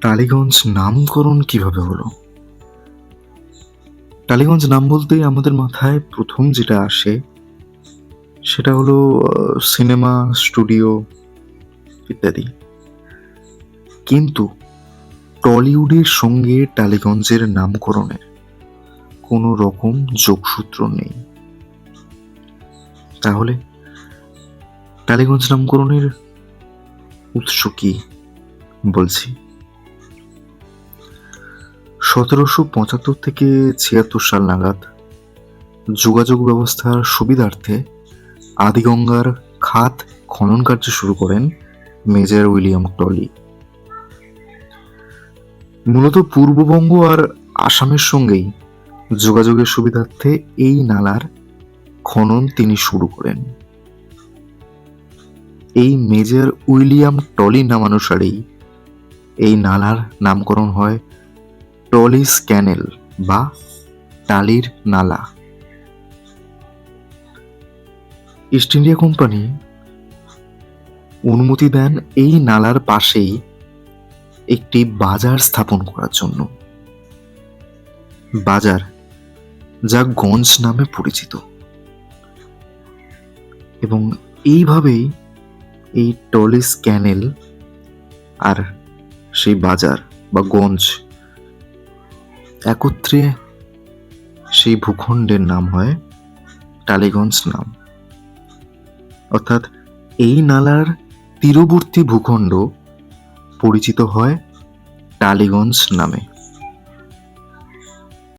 টালিগঞ্জ নামকরণ কীভাবে হলো? টালিগঞ্জ নাম বলতেই আমাদের মাথায় প্রথম যেটা আসে, সেটা হলো সিনেমা, স্টুডিও ইত্যাদি। কিন্তু টলিউডের সঙ্গে টালিগঞ্জের নামকরণের কোনো রকম যোগসূত্র নেই। তাহলে টালিগঞ্জ নামকরণের উৎস কি বলছি? সতেরোশো পঁচাত্তর থেকে ছিয়াত্তর সাল নাগাদ যোগাযোগ ব্যবস্থার সুবিধার্থে আদিগঙ্গার খাত খনন কার্য শুরু করেন মেজর উইলিয়াম টলি মূলত পূর্ববঙ্গ আর আসামের সঙ্গেই যোগাযোগের সুবিধার্থে এই নালার খনন তিনি শুরু করেন। এই মেজর উইলিয়াম টলি নামানুসারেই এই নালার নামকরণ হয় টলিস ক্যানেল বা টালির নালা। ইস্ট ইন্ডিয়া কোম্পানি অনুমতি দেন এই নালার পাশেই একটি বাজার স্থাপন করার জন্য। বাজার যা গঞ্জ নামে পরিচিত। এবং এইভাবেই এই টলিস ক্যানেল আর সেই বাজার বা গঞ্জ একত্রে সেই ভূখণ্ডের নাম হয় টালিগঞ্জ নাম। অর্থাৎ এই নালার তীরবর্তী ভূখণ্ড পরিচিত হয় টালিগঞ্জ নামে।